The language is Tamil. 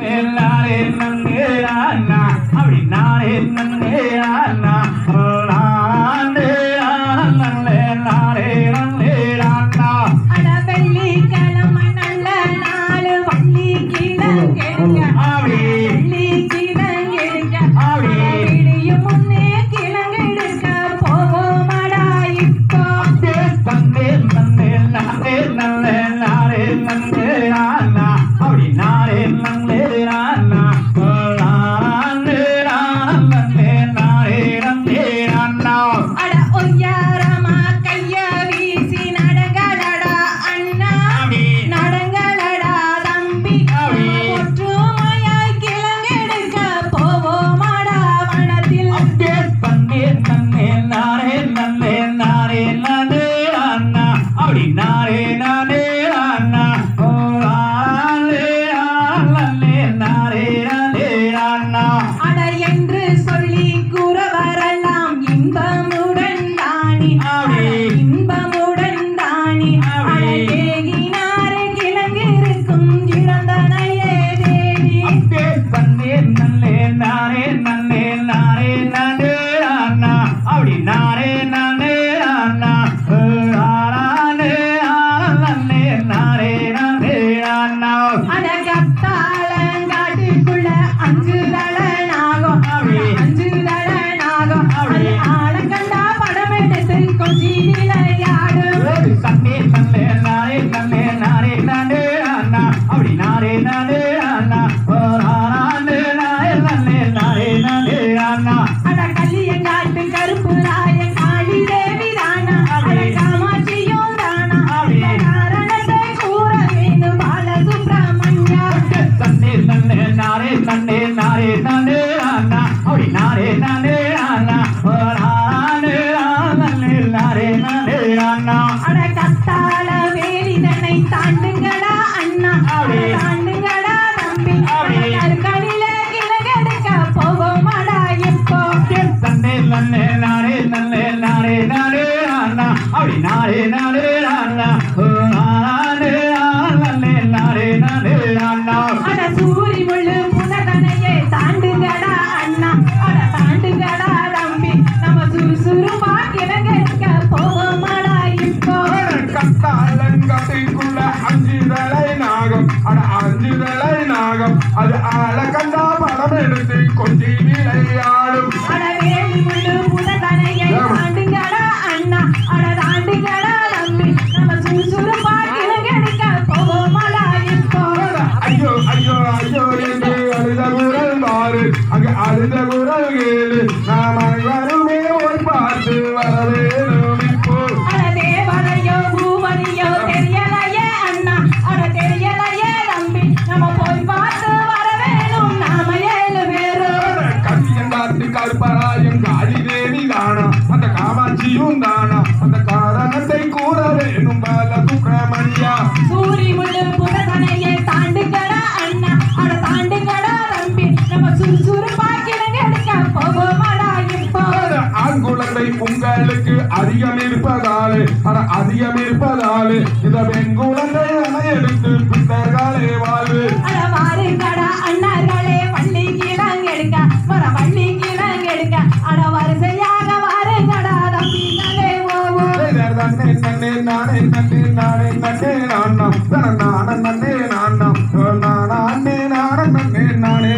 நானே நன்னே அண்ணா. அப்படி நானே நன்னே அண்ணா. ஆவி அப்படி நானே நானே அண்ணா. ஓ நானே நானே நானே அண்ணா. அட என்று anaangalia ஆஞ்சி வேலை நாகம். அது ஆள கண்டா படம் எடுத்து கொஞ்சி விளையாடும். ஐயோ ஐயோ ஐயோ என்று அழுத குரல் மாறு. அங்கு அழுத குரல் கேளு. நாம் வருமே ஒரு பார்த்து வரவேணும் இருப்பதாலே அட அதிகம் இருப்பதாலே இதன் குழந்தை எடுத்து பின்னர்களே வாழ்வு அண்ணர்களே பள்ளி கீழாங்க எடுக்க வர பள்ளி கீழாங்க எடுக்க அட வரிசையாக வாருங்கடா தம்பிகளே தன்னே தன்னே நானே தன்னே நானே தன்னே நானம் நான நன்னே நானம் நானே நான நன்னே நானே